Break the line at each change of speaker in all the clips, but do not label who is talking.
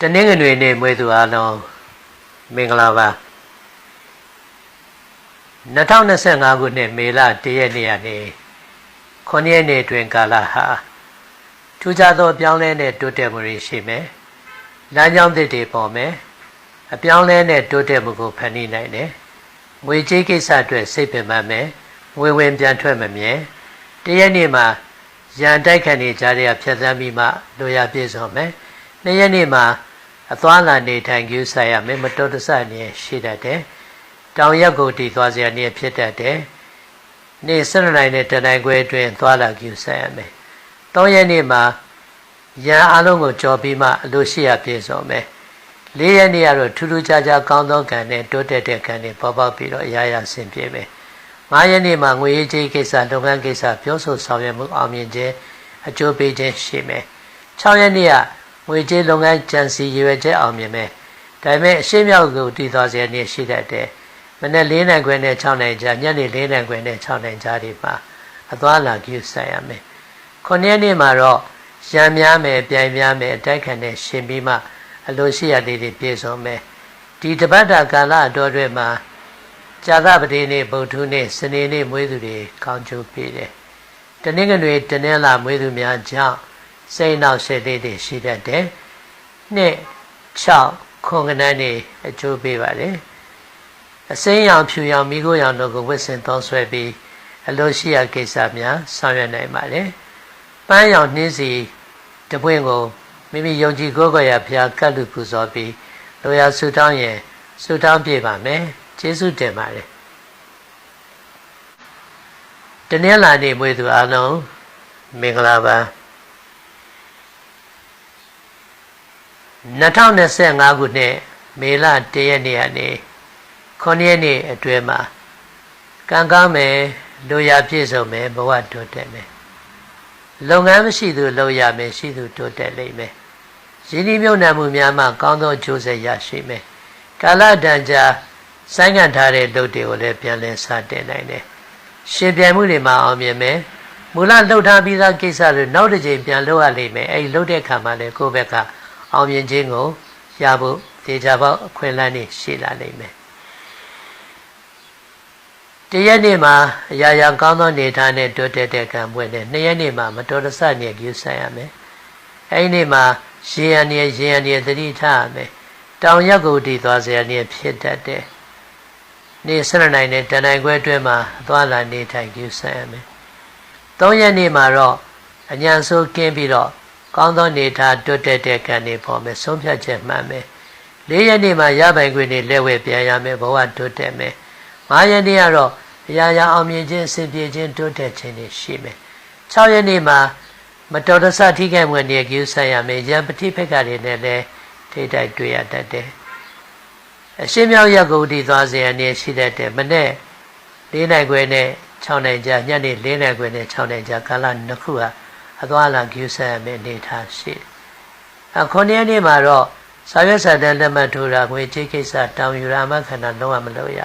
တနင်္ဂနွေနေ့မွေးသူအားလုံးမင်္ဂလာပါ2025ခုနှစ်မေလ1ရက်နေ့ကနေ9ရက်နေ့တွင်ကာလဟာထူးခြားသောအပြောင်းလဲနဲ့တိုးတက်မှုတွေရှိမယ်။လမ်းကြောင်းသစ်တွေပေါ်မယ်။အပြောင်းလဲနဲ့တိုးတက်မှုကိုဖန်တီးနိုင်တယ်။ငွေကြေးကိစ္စအတွက်စိတ်ပင်ပန်းမယ်။ငွေဝင်ပြန်ထွက်မမြဲ။တရက်နေ့မှာရန်တိုက်ခတ်နေကြတဲ့ဖြတ်သန်းပြီးမှလိုရာပြည့်စုံမယ်။ နှစ်ရက်နေ့မှာအသွားလာနေထိုင်ကြည့်ဆိုင်ရမယ်မတော်တဆနေရှိတတ်တယ်။တောင်ရက်ကိုတည်သွားစရာနေဖြစ်တတ်တယ်။နေ့7နိုင်နဲ့တနိုင်ခွဲအတွင်းသွားလာကြည့်ဆိုင်ရမယ်။၃ရက်နေ့မှာရန်အလုံးကိုကြော်ပြီးမှအလိုရှိရပြည့်စုံမယ်။၄ရက်နေ့ကတော့ထူးထူးခြားခြားကောင်းသောကံနဲ့တိုးတက်တဲ့ကံတွေပေါ်ပေါက်ပြီးတော့အရာရာဆင်ပြေမယ်။၅ရက်နေ့မှာငွေရေးကြေးကိစ္စလုပ်ငန်းကိစ္စပြောဆိုဆောင်ရွက်မှုအောင်မြင်ခြင်းအကျိုးပေးခြင်းရှိမယ်။၆ရက်နေ့က ငွေကြေးလုပ်ငန်းကြံစီရွယ်ချက်အောင်မြင်မယ်။ဒါပေမဲ့အရှိမြောက်ကိုတည်သွားစေနေရှိတတ်တယ်။မနေ့၄နိုင်ခွဲနဲ့6နိုင်ကြာညနေ၄နိုင်ခွဲနဲ့6နိုင်ကြာဒီမှာအသွားလာကြည့်ဆိုင်ရမယ်။9ရက်နေ့မှာတော့ရံများမယ်ပြိုင်များမယ်အတိုက်ခံနဲ့ရှင်ပြီးမှအလိုရှိရလေးတွေပြည့်စုံမယ်။ဒီတပတ်တာကာလအတော်တွေမှာဇာသပတိနေ့ဗုဒ္ဓနေ့စနေနေ့မွေးသူတွေကောင်းကျိုးပေးတယ်။တနင်္ဂနွေတနင်္လာမွေးသူများကြောင့် စိတ်နောက်စိတ်လေးတွေရှိတတ်တယ်။နှစ်6ခွန်ကနန်းနေအကျိုးပေးပါတယ်။အစိမ်းရောင်ဖြူရောင်မိခိုးရောင်တို့ကိုဝစ်စင်သုံးဆွဲပြီးအလို့ရှိရကိစ္စများဆောင်ရွက်နိုင်ပါတယ်။ပန်းရောင်နှင်းစီတပွင့်ကိုမိမိယုံကြည်ကိုယ်ကိုယ်ရဘုရားကတ်လူပူဇော်ပြီးလိုရာဆူတောင်းရင်ဆူတောင်းပြပါမယ်။ကျေးဇူးတင်ပါတယ်။တနင်္လာနေ့မွေးသူအားလုံးမင်္ဂလာပါ။ 2025ခုနှစ်မေလ1ရက်နေ့ကနေ9ရက်နေ့အတွင်းမှာကံကောင်းမယ်လူရပြည့်စုံမယ်ဘဝတိုးတက်မယ်လုပ်ငန်းမရှိသူလုပ်ရမယ်ရှိသူတိုးတက်လိမ့်မယ်ရင်းနှီးမြှုပ်နှံမှုများမှကောင်းသောအကျိုးဆက်ရရှိမယ်ကာလတန်ကြာဆိုင်းငံ့ထားတဲ့လုပ်တွေကိုလည်းပြန်လည်စတင်နိုင်တယ်ရှင်ပြိုင်မှုတွေမှာအောင်မြင်မယ်မူလလှုပ်ထားပြီးသားကိစ္စတွေနောက်တစ်ချိန်ပြန်လုပ်ရလိမ့်မယ်အဲဒီလှုပ်တဲ့ခါမှာလည်းကိုယ့်ဘက်က အောင်မြင်ခြင်းကိုရဖို့တေချာပေါက်အခွင့်အလမ်းတွေရှိလာနိုင်မယ်တရက်နေ့မှာအရာရာကောင်းသောနေထားနဲ့တိုးတက်တဲ့ကံပွင့်နဲ့နှစ်ရက်နေ့မှာမတော်တဆနေကြည့်ဆိုင်ရမယ်အဲဒီနေ့မှာရေရနေရေရနေသတိထားရမယ်တောင်ရက်ကိုတည်သွားစရာနေဖြစ်တတ်တယ်နေ့၁၂နိုင်နဲ့တနိုင်ခွဲအတွင်းမှာသွားလာနေထိုင်ကြည့်ဆိုင်ရမယ်၃ရက်နေ့မှာတော့အညာဆိုးကင်းပြီးတော့ ကောင်းသောနေထားတွတ်တက်တဲ့ကံတွေပေါ်မယ်ဆုံးဖြတ်ချက်မှန်မယ်၄ရက်နေ့မှာရပိုင်ခွင့်တွေလက်ဝဲပြန်ရမယ်ဘဝတွတ်တက်မယ်၅ရက်နေ့ကတော့အရာရာအောင်မြင်ခြင်းအစဉ်ပြေခြင်းတွတ်တက်ခြင်းတွေရှိမယ်၆ရက်နေ့မှာမတော်တဆထိခိုက်မှုတွေကျူးဆိုင်ရမယ်ရံပတိဖက်ကတွေနဲ့လည်းထိတိုက်တွေ့ရတတ်တယ်အရှင်းမြောက်ရက်ကိုတည်သွားစေအနေရှိတတ်တယ်မနေ့၄နိုင်ခွဲနဲ့6နိုင်ကြာညနေ၄နိုင်ခွဲနဲ့6နိုင်ကြာကာလနှစ်ခုဟာ အသွားလာကျူးဆန်မယ့်အနေထားရှိအခုနေ့နေ့မှာတော့စာရွက်စာတမ်းလက်မှတ်ထိုးတာငွေကြေးကိစ္စတောင်းယူရမှခန္ဓာလုံးဝမလုပ်ရ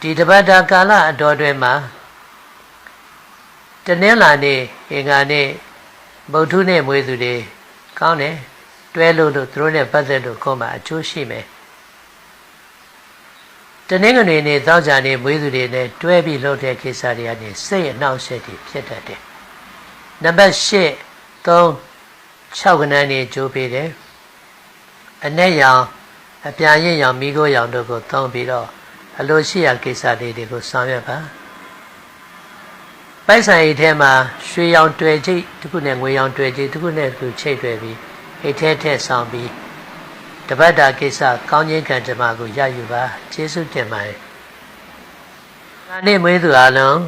ဒီတပတ်တာကာလအတော်တွင်မှာတနင်္လာနေ့အင်္ဂါနေ့ဗုဒ္ဓနေ့မွေးသူတွေကောင်းတယ်တွဲလို့လို့သူတို့နဲ့ပတ်သက်လို့ကိုယ်မှာအကျိုးရှိမယ် တနင်္ဂနွေနေ့သောကြာနေ့မွေးသူတွေနဲ့တွဲပြီးလုပ်တဲ့ကိစ္စတွေကနေစိတ်အနှောက်အယှက်တွေဖြစ်တတ်တယ်။နံပါတ်၈3 6ခဏနေကြိုးပေးတယ်။အ내ရောင်အပြာရင့်ရောင်မိခိုးရောင်တို့ကိုသုံးပြီးတော့အလိုရှိရာကိစ္စလေးတွေကိုဆောင်ရွက်ပါ။ပိုက်ဆိုင်အိတ်ထဲမှာရွှေရောင်တွေ့ချိတ်တစ်ခုနဲ့ငွေရောင်တွေ့ချိတ်တစ်ခုနဲ့သူချိတ်တွေ့ပြီးအိတ်ထဲထည့်ဆောင်ပြီး တပတ်တာကိစ္စကောင်းခြင်းကံကြမ္မာကိုရယူပါကျေးဇူးတင်ပါတယ်။ဒါနေ့မွေးသူအားလုံး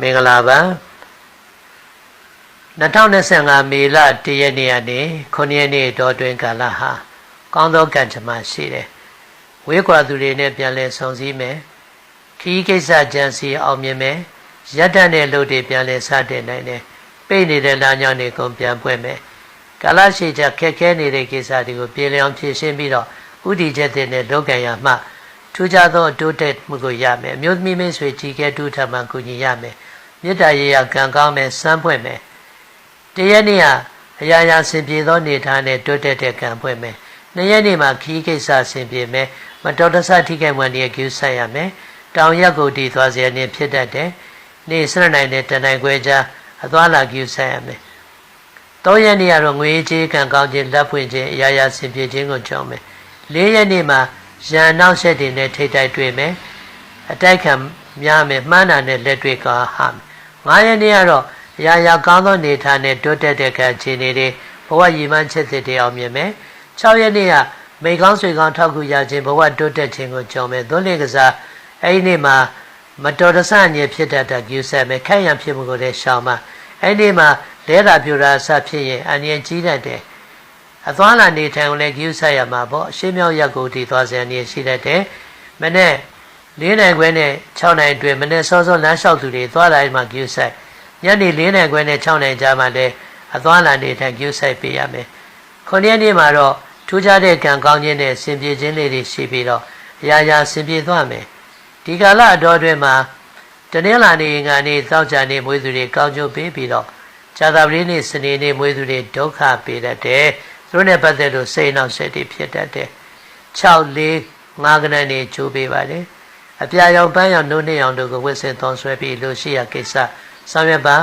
မင်္ဂလာပါ2025မေလ1ရက်နေ့ကနေ9ရက်နေ့တော်တွင်ကာလဟာကောင်းသောကံကြမ္မာရှိတယ်။ဝေးကွာသူတွေနဲ့ပြန်လည်ဆုံစည်းမယ်။ခီးကိစ္စကြံစီအောင်မြင်မယ်။ရတ္တနဲ့လို့တွေပြန်လည်စတင်နိုင်တယ်။ပိတ်နေတဲ့လမ်းကြောင်းတွေကုန်ပြန်ပွင့်မယ်။ ကာလရှိချခက်ခဲနေတဲ့ကိစ္စတွေကိုပြေလည်အောင်ဖြေရှင်းပြီးတော့ဥတီချက်တဲ့နဲ့လောကရမှထူးခြားသောအတိုးတက်မှုကိုရမယ်အမျိုးသမီးမင်းဆွေကြီးကဲတူထမှကူညီရမယ်မေတ္တာရေးရကံကောင်းမယ်စမ်းဖွင့်မယ်တရက်နေ့ကအရာရာဆင်ပြေသောနေထားနဲ့တိုးတက်တဲ့ကံပွင့်မယ်နှစ်ရက်နေ့မှာခီးကိစ္စဆင်ပြေမယ်မတော်တဆထိခိုက်မှန်တဲ့ကျူးဆက်ရမယ်တောင်ရက်ကိုတည်သွားစေရနေဖြစ်တတ်တယ်နေ့စရနိုင်တဲ့တန်နိုင်ခွဲကြားအသွားလာကျူးဆက်ရမယ် ၃ရက်နေ့ကတော့ငွေကြေးကံကောင်းခြင်းလက်ဖွင့်ခြင်းအရာရာဆင်ပြေခြင်းကိုကြောင်းမယ်၄ရက်နေ့မှာရန်နောက်ဆက်တွေနဲ့ထိတ်တိုက်တွေ့မယ်အတိုက်ခံများမယ်မှန်းတာနဲ့လက်တွေ့ကာဟာ9ရက်နေ့ကတော့အရာရာကောင်းသောနေထားနဲ့တိုးတက်တဲ့ကံခြေနေတွေဘဝရည်မှန်းချက်တွေအောင်မြင်မယ်6ရက်နေ့ကမိကောင်းဆွေကောင်းထောက်ကူရခြင်းဘဝတိုးတက်ခြင်းကိုကြောင်းမယ်သွန်လေကစားအဲ့ဒီနေ့မှာမတော်တဆညစ်ဖြစ်တတ်တဲ့ကျူးဆက်မယ်ခန့်ရံဖြစ်မှုကိုလည်းရှောင်မှာအဲ့ဒီမှာ လဲတာပြူတာဆဖြစ်ရင်အန္တရာယ်ကြီးတတ်တယ်အသွားလာနေထိုင်လည်းကျူးဆက်ရမှာပေါ့အရှင်းမြောက်ရက်ကိုတည်သွားစရာနေရှိတတ်တယ်မနေ့၄နိုင်ခွဲနဲ့6နိုင်အတွင်းမနေ့စောစောလမ်းလျှောက်သူတွေသွားလာမှကျူးဆက်ညနေ၄နိုင်ခွဲနဲ့6နိုင်ကြာမှလည်းအသွားလာနေထိုင်ကျူးဆက်ပေးရမယ်ခုနှစ်ရက်နေ့မှာတော့ထူးခြားတဲ့ကံကောင်းခြင်းနဲ့ဆင်ပြေခြင်းလေးတွေရှိပြီးတော့အရာရာဆင်ပြေသွားမယ်ဒီကာလအတော်အတွင်းမှာတနင်္လာနေ့ငါနေ့သောကြာနေ့မွေးသူတွေကောင်းကျိုးပေးပြီးတော့ ဇာတာပတိနေ့စနေနေ့မွေးသူတွေဒုက္ခပေးတတ်တယ်သူတို့နဲ့ပတ်သက်လို့စိတ်နှောက်ယှက်တွေဖြစ်တတ်တယ်6လေး5ကနန်းနေချိုးပေးပါလေအပြာရောင်ပန်းရောင်နှုတ်နှင်းရောင်တို့ကိုဝစ်စင်သွန်ဆွဲပြီးလို့ရှိရကိစ္စဆောင်ရွက်ပါ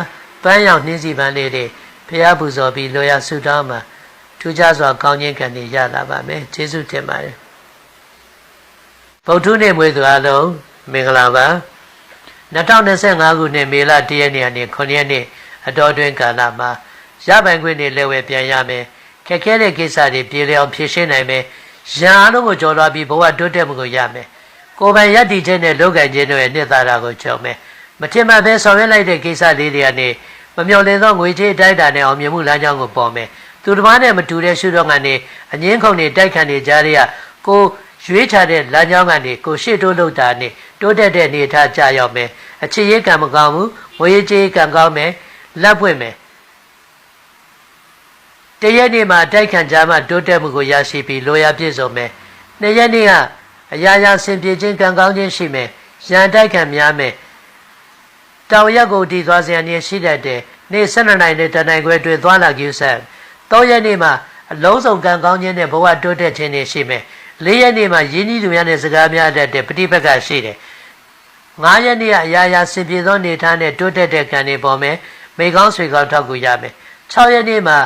ပန်းရောင်နှင်းစီပန်းလေးတွေဖျားပူဇော်ပြီးလိုရာဆုတောင်းမှာထူးခြားစွာကောင်းခြင်းကံတွေရလာပါမယ်ကျေးဇူးတင်ပါတယ်ဗုဒ္ဓနေ့မွေးသူအလုံးမင်္ဂလာပါ2025ခုနှစ်မေလ1ရက်နေ့ကနေ9ရက်နေ့ အတော်တွင်ကာလမှာရပိုင်ခွင့်တွေလည်းဝယ်ပြန်ရမယ်ခက်ခဲတဲ့ကိစ္စတွေပြေလည်အောင်ဖြေရှင်းနိုင်မယ်ရန်အားလုံးကိုကြော်လွှားပြီးဘဝတိုးတက်မှုကိုရမယ်ကိုယ်ပိုင်ရည်တည်ခြင်းနဲ့လုပ်ကံခြင်းတို့ရဲ့နှစ်သာရကိုကြော်မယ်မထင်မှတ်ဘဲဆောင်ရွက်လိုက်တဲ့ကိစ္စလေးတွေကနေမမျှော်လင့်သောငွေချေးတိုက်တာနဲ့အောင်မြင်မှုလမ်းကြောင်းကိုပေါ်မယ်သူတစ်ပါးနဲ့မတူတဲ့ရှုတော့ကနေအငင်းခုန်နေတိုက်ခတ်နေကြတဲ့ကိုရွေးချတဲ့လမ်းကြောင်းကနေကိုရှေ့တိုးလုပ်တာနဲ့တိုးတက်တဲ့နေထားကြရောက်မယ်အချစ်ရေးကံမကောင်းဘူးငွေကြေးကံကောင်းမယ် လက်ပွင့်မယ်တရက်နေ့မှာတိုက်ခတ်ကြမှတိုးတက်မှုကိုရရှိပြီးလိုရာပြည့်စုံမယ်နှစ်ရက်နေ့ကအရာရာဆင်ပြေခြင်းကံကောင်းခြင်းရှိမယ်ရန်တိုက်ခတ်များမယ်တောင်ရက်ကိုတည်သွားစရာနေရှိတတ်တယ်နေ့၁၂နိုင်နဲ့တနိုင်ခွဲတွေ့သွားလာကြည့်ဆက်၃ရက်နေ့မှာအလုံးစုံကံကောင်းခြင်းနဲ့ဘဝတိုးတက်ခြင်းတွေရှိမယ်၄ရက်နေ့မှာယင်းဤသူများနဲ့စကားများတတ်တဲ့ပฏิပတ်ကရှိတယ်၅ရက်နေ့ကအရာရာစင်ပြေသောနေထားနဲ့တိုးတက်တဲ့ကံတွေပေါ်မယ် မိကောင်းဆွေကောင်းထောက်ကူရမယ်၆ရက်နေ့မှာ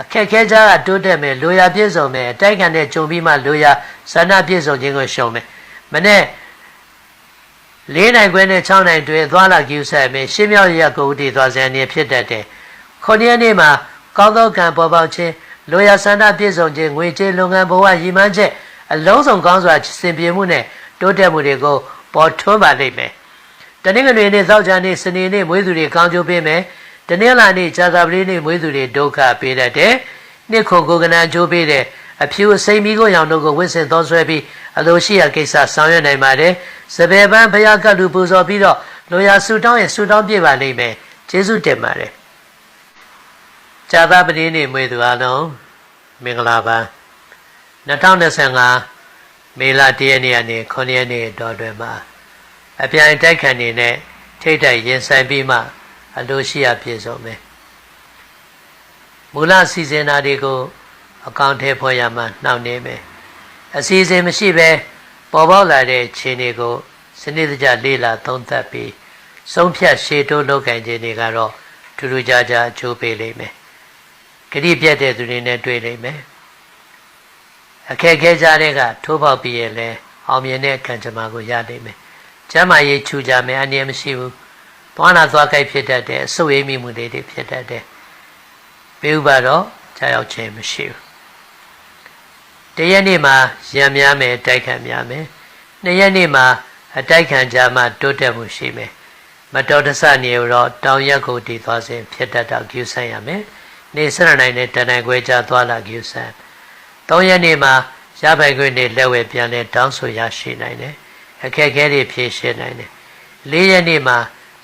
အခက်ခဲကြားကတိုးတက်မယ်လိုရာပြည့်စုံမယ်အတိုက်ခံတဲ့ဂျုံပြီးမှလိုရာဇာနာပြည့်စုံခြင်းကိုရှုံမယ်မနေ့၄နိုင်ခွဲနဲ့6နိုင်တွင်သွားလာကြည့်ဆက်မယ်ရှင်းမြောက်ရကိုဥတီသွားစံနေဖြစ်တတ်တယ်ခုနှစ်ရက်နေ့မှာကောင်းသောကံပေါ်ပေါက်ခြင်းလိုရာဆန္ဒပြည့်စုံခြင်းငွေကြေးလုပ်ငန်းဘဝရည်မှန်းချက်အလုံးစုံကောင်းစွာစင်ပြေမှုနဲ့တိုးတက်မှုတွေကိုပေါ်ထွန်းပါလိမ့်မယ်။တနင်္ဂနွေနေ့သောကြာနေ့စနေနေ့မွေးသူတွေကောင်းကျိုးပေးမယ်။ တနင်္လာနေ့ကြာသပတေးနေ့မွေးသူတွေဒုက္ခပေးတတ်တယ်။နှစ်ခုကိုကနန်ကျိုးပေးတဲ့အဖြူစိမ်မီကိုရောင်တို့ကိုဝစ်စင်သောဆွဲပြီးအလိုရှိရာကိစ္စဆောင်ရွက်နိုင်ပါတယ်။စပယ်ပန်းဘုရားကလူပူဇော်ပြီးတော့လိုရာဆူတောင်းရင်ဆူတောင်းပြပါလိမ့်မယ်။ကျေးဇူးတင်ပါတယ်။ဇာသပတိနေ့မွေးသူအလုံးမင်္ဂလာပါ2025မေလ1ရက်နေ့ကနေ9ရက်နေ့တော်တွင်မှာအပြိုင်တိုက်ခံနေနဲ့ထိတ်တိုက်ရင်ဆိုင်ပြီးမှ အလိုရှိရပြည့်စုံမယ်မူလစီစဉ်တာတွေကိုအကောင့်ထဲဖော်ရမှနှောင့်နေမယ်အစီအစဉ်မရှိဘဲပေါ်ပေါက်လာတဲ့ခြေတွေကိုစနစ်တကျလေ့လာသုံးသပ်ပြီးဆုံးဖြတ်ရှေ့တိုးလုပ်ကင်ခြင်းတွေကတော့ထူးထူးခြားခြားအကျိုးပေးလိမ့်မယ်ဂတိပြတ်တဲ့သူတွေနဲ့တွေ့လိမ့်မယ်အခက်ခဲကြတဲ့ကထိုးပေါက်ပြီးရင်လဲအောင်မြင်တဲ့ခံကြမ္မာကိုရလိမ့်မယ်ကျမ်းမာရေးချူကြမယ်အနေမရှိဘူး သွားနာသွားကြိုက်ဖြစ်တတ်တယ်အဆုတ်ရိပ်မိမှုတွေဖြစ်တတ်တယ်ဘေဥပါတော့ကြာရောက်ခြင်းမရှိဘူးတရက်နေ့မှာရံများမယ်တိုက်ခံများမယ်နှစ်ရက်နေ့မှာအတိုက်ခံကြမှာတိုးတက်မှုရှိမယ်မတော်တဆနေတော့တောင်ရက်ကိုတည်သွားစဉ်ဖြစ်တတ်တော့ကျူဆိုင်ရမယ်နေစရနိုင်နဲ့တန်နိုင်ခွဲကြသွားလာကျူဆန်၃ရက်နေ့မှာရပိုင်ခွင့်နဲ့လက်ဝဲပြန်လဲတောင်းဆိုရရှိနိုင်တယ်အခက်အခဲတွေဖြေရှင်းနိုင်တယ်၄ရက်နေ့မှာ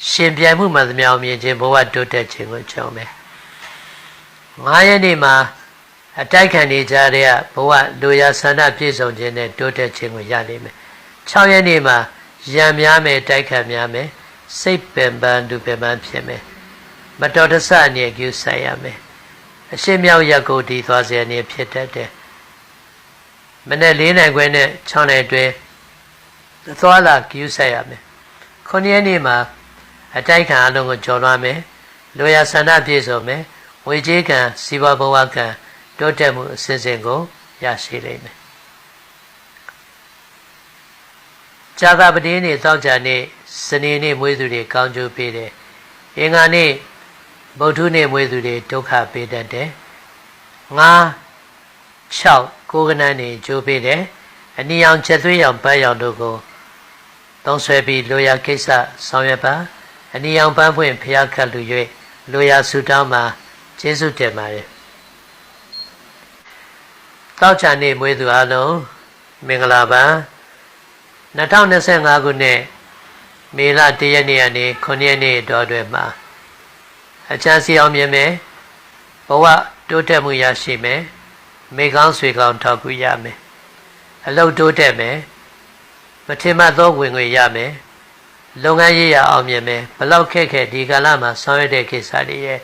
ရှင်ပြိုင်မှုမှသမျှအောင်မြင်ခြင်းဘဝတိုးတက်ခြင်းကိုကြောင်းမယ်၅ရက်နေ့မှာအတိုက်ခံနေကြတဲ့ဘဝလူရဆန္ဒပြည့်စုံခြင်းနဲ့တိုးတက်ခြင်းကိုရလိမ့်မယ်6ရက်နေ့မှာရံများမယ်တိုက်ခံများမယ်စိတ်ပင်ပန်းဒုပင်ပန်းဖြစ်မယ်မတော်တဆအနေကျူဆိုင်ရမယ်အရှင်းမြောက်ရက်ကိုတည်သွားစေနေဖြစ်တတ်တယ်မနေ့၄နိုင်ခွဲနဲ့6နိုင်တွင်သွားလာကျူးဆက်ရမယ်ခုနှစ်ရက်နေ့မှာ အတိုက်ခံအလုံးကိုကြော်လွှမ်းမယ်လူရဆန္ဒပြည့်စုံမယ်ဝေကြီးကံစီးပွားဘဝကံတိုးတက်မှုအစဉ်စဉ်ကိုရရှိလိမ့်မယ်ဇာတာပတိနေ့သောကြာနေ့စနေနေ့မွေးသူတွေကောင်းကျိုးပေးတယ်အင်္ဂါနေ့ဗုဒ္ဓနေ့မွေးသူတွေဒုက္ခပေးတတ်တယ်ငါ6ကိုကနန်းနေကြိုးပေးတယ်အနီအောင်ချက်သွေးရောင်ပန်းရောင်တို့ကိုသုံးဆွဲပြီးလိုရာကိစ္စဆောင်ရွက်ပါ အနီအောင်ပန်းဖွင့်ဖျားခတ်လူ၍လိုရာဆူတောင်းမှာကျေးဇူးတင်ပါတယ်တောက်ချာနေ့မွေးသူအလုံးမင်္ဂလာပါ2025ခုနှစ်မေလ1ရက်နေ့ကနေ9ရက်နေ့တော်တွင်မှာအချမ်းစီအောင်မြင်မယ်ဘဝတိုးတက်မှုရရှိမယ်မိကောင်းဆွေကောင်းထောက်ကူရမယ်အလုတ်တိုးတက်မယ်မထင်မှတ်သောဝင်ငွေရမယ် လုပ်ငန်းရေးရအောင်မြင်မယ်ဘလောက်ခက်ခဲဒီကာလမှာဆောင်ရွက်တဲ့ကိစ္စတွေရဲ့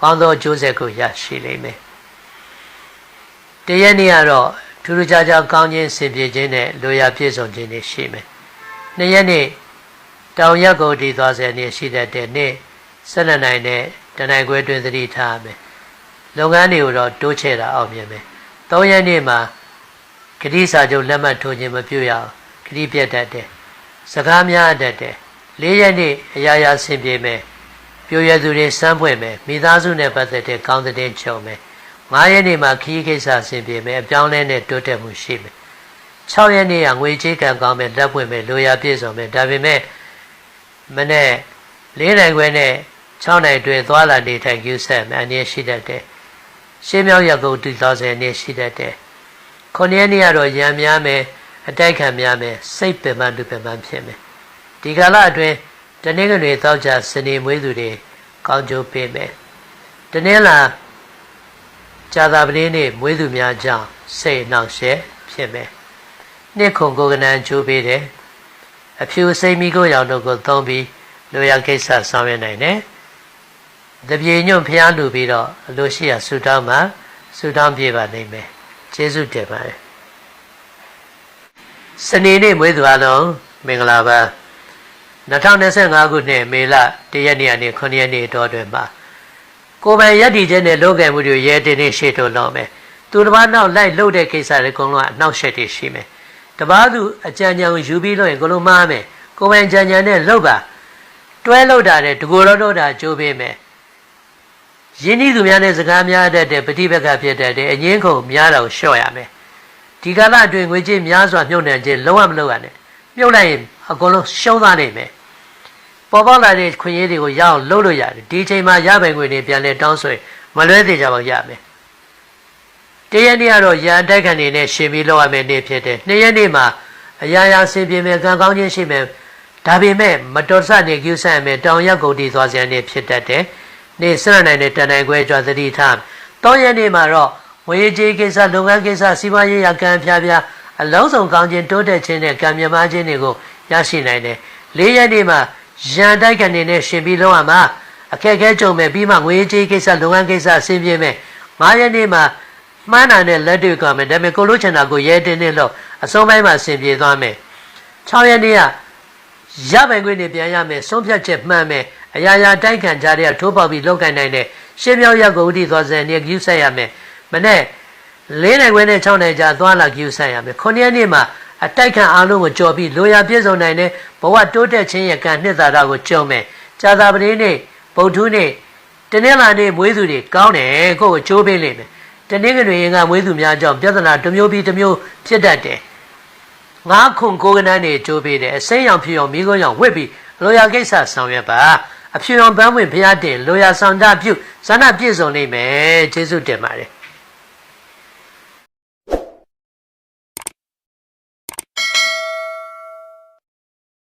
ကောင်းသောအကျိုးဆက်ကိုရရှိလိမ့်မယ်တရက်နေ့ကတော့ထူးထူးခြားခြားကောင်းခြင်းစင်ပြေခြင်းနဲ့လိုရာပြည့်စုံခြင်းတွေရှိမယ်နှစ်ရက်နေ့တောင်ရက်ကိုတည်သွားစေနေရှိတတ်တဲ့နေ့၁၂နိုင်နဲ့တနိုင်ခွဲတွင်သတိထားမယ်လုပ်ငန်းတွေကိုတော့တိုးချဲ့တာအောင်မြင်မယ်၃ရက်နေ့မှာဂတိစာချုပ်လက်မှတ်ထိုးခြင်းမပြုရအောင်ဂတိပြတ်တတ်တယ် စကားများတတ်တယ်၄ရက်နေ့အရာရာဆင်ပြေမယ်ပြိုရသူတွေစမ်းပွင့်မယ်မိသားစုနဲ့ပတ်သက်တဲ့ကောင်းတဲ့ချုံမယ်၅ရက်နေ့မှာခီးကိစ္စဆင်ပြေမယ်အပြောင်းလဲနဲ့တိုးတက်မှုရှိမယ်6ရက်နေ့ကငွေကြေးကံကောင်းမယ်လက်ပွင့်မယ်လိုရာပြည့်စုံမယ်ဒါပေမဲ့မနေ့၄နိုင်ခွဲနဲ့6နိုင်တွင်သွားလာနေထိုင်ကျူးဆက်မယ်အနေရှိတတ်တယ်ရှင်းမြောက်ရကုတ်2000နှစ်ရှိတတ်တယ်ခုနှစ်ရက်နေ့ကတော့ရံများမယ် အတိုက်ခံများမယ်စိတ်ပင်ပန်းလူပင်ပန်းဖြစ်မယ်ဒီကာလအတွင်းတနင်္ဂနွေသောကြာစနေမွေးသူတွေကောင်းကျိုးပေးမယ်တနင်္လာဇာတာပတိနေ့မွေးသူများကြောင့်စိတ်နှောင့်ယှက်ဖြစ်မယ်နှစ်ခုကိုကနန်းကျိုးပေးတယ်အဖြူစိတ်မိကိုရောင်တို့ကိုသုံးပြီးလိုရကိစ္စဆောင်ရွက်နိုင်တယ်တပြေညွန့်ဖျားလူပြီးတော့အလိုရှိရဆူတောင်းမှာဆူတောင်းပြပါနိုင်မယ်ကျေးဇူးတင်ပါတယ် စနေနေ့မွေးသူအလုံးမင်္ဂလာပါ2025ခုနှစ်မေလ1ရက်နေ့ကနေ9ရက်နေ့တော်တွင်မှာကိုယ်ပိုင်ရည်တည်ခြင်းနဲ့လုပ်ကံမှုတွေရဲတင်နေရှေ့ထုတ်လုပ်မယ်သူတစ်ပါးနောက်လိုက်လှုပ်တဲ့ကိစ္စတွေအကုန်လုံးအနှောက်ယှက်တွေရှိမယ်တပားသူအကြံဉာဏ်ကိုယူပြီးလို့ရင်ကိုလိုမှားမယ်ကိုယ်ပိုင်ကြံဉာဏ်နဲ့လှုပ်ပါတွဲလှုပ်တာနဲ့တကူလောတော့တာကြိုးပေးမယ်ယင်းဤသူများနဲ့စကားများတတ်တဲ့ပฏิပက္ခဖြစ်တတ်တဲ့အငင်းခုံများတာကိုလျှော့ရမယ် ဒီကာလအတွင်းငွေကြေးများစွာမြုပ်နှံခြင်းလုံးဝမလုပ်ရနဲ့မြုပ်လိုက်ရင်အကုန်လုံးရှုံးသွားနိုင်မယ်ပေါ်ပေါက်လာတဲ့ခွင့်ရည်တွေကိုရအောင်လုပ်လို့ရတယ်ဒီချိန်မှာရပိုင်ခွင့်တွေပြန်လဲတောင်းဆိုရင်မလွဲသေးကြပါဘူးရမယ်တရက်နေ့ကတော့ရန်တိုက်ခံနေနဲ့ရှင်ပြီးလောက်ရမယ်နေ့ဖြစ်တယ်နှစ်ရက်နေ့မှာအရာရာဆင်ပြေမယ်ကံကောင်းခြင်းရှိမယ်ဒါပေမဲ့မတော်ဆနေကျူးဆန့်မယ်တောင်ရက်ကုန်တည်သွားစရာနေ့ဖြစ်တတ်တယ်နေ့စရနိုင်တဲ့တန်နိုင်ခွဲကြွသတိထားတောရက်နေ့မှာတော့ ဝေကြီးကိစ္စလုပ်ငန်းကိစ္စစီးပွားရေးရကံဖြားဖြားအလုံးစုံကောင်းခြင်းတိုးတက်ခြင်းနဲ့ကံမြမခြင်းတွေကိုရရှိနိုင်တယ်လေးရက်နေ့မှာရန်တိုက်ကနေနဲ့ရှင်ပြီးလုံးဝမှာအခက်အခဲကြုံမယ်ပြီးမှငွေကြေးကိစ္စလုပ်ငန်းကိစ္စဆင်းပြေမယ်၅ရက်နေ့မှာမှန်းတာနဲ့လက်တွေ့ကမယ်ဒါပေမဲ့ကိုလို့ချင်တာကိုရဲတင်းတင်းလို့အဆုံးပိုင်းမှာဆင်ပြေသွားမယ်6ရက်နေ့ကရပိုင်ခွင့်တွေပြန်ရမယ်ဆုံးဖြတ်ချက်မှန်မယ်အရာရာတိုက်ခံကြတဲ့ထိုးပေါက်ပြီးလောက်ကင်နိုင်တဲ့ရှင်းမြောက်ရက်ကိုဥတီသွားစံနေကျူးဆက်ရမယ် မနဲ့၄နိုင်ခွဲနဲ့6နိုင်ကြာသွားလာကျူးဆက်ရမယ်9ရက်နေ့မှာအတိုက်ခံအားလုံးကိုကြော်ပြီးလိုရာပြည့်စုံနိုင်တဲ့ဘဝတိုးတက်ခြင်းရဲ့ကံနှစ်သာရကိုကြုံမယ်ကြာသာပတိနေ့ဗုဒ္ဓနေ့တနင်္လာနေ့မွေးသူတွေကောင်းတယ်ကိုယ့်ကိုကြိုးပေးလိမ့်မယ်တနင်္ဂနွေရင်ကမွေးသူများကြောင့်ပြဿနာတစ်မျိုးပြီးတစ်မျိုးဖြစ်တတ်တယ်ငါးခုကိုကနန်းနေကြိုးပေးတယ်အစိမ်းရောင်ဖြစ်အောင်မိကုန်းရောင်ဝစ်ပြီးလိုရာကိစ္စဆောင်ရွက်ပါအဖြူရောင်ပန်းဝင်ဘုရားတင်လိုရာဆောင်တာပြုဇာနာပြည့်စုံနေမယ်ကျေးဇူးတင်ပါတယ်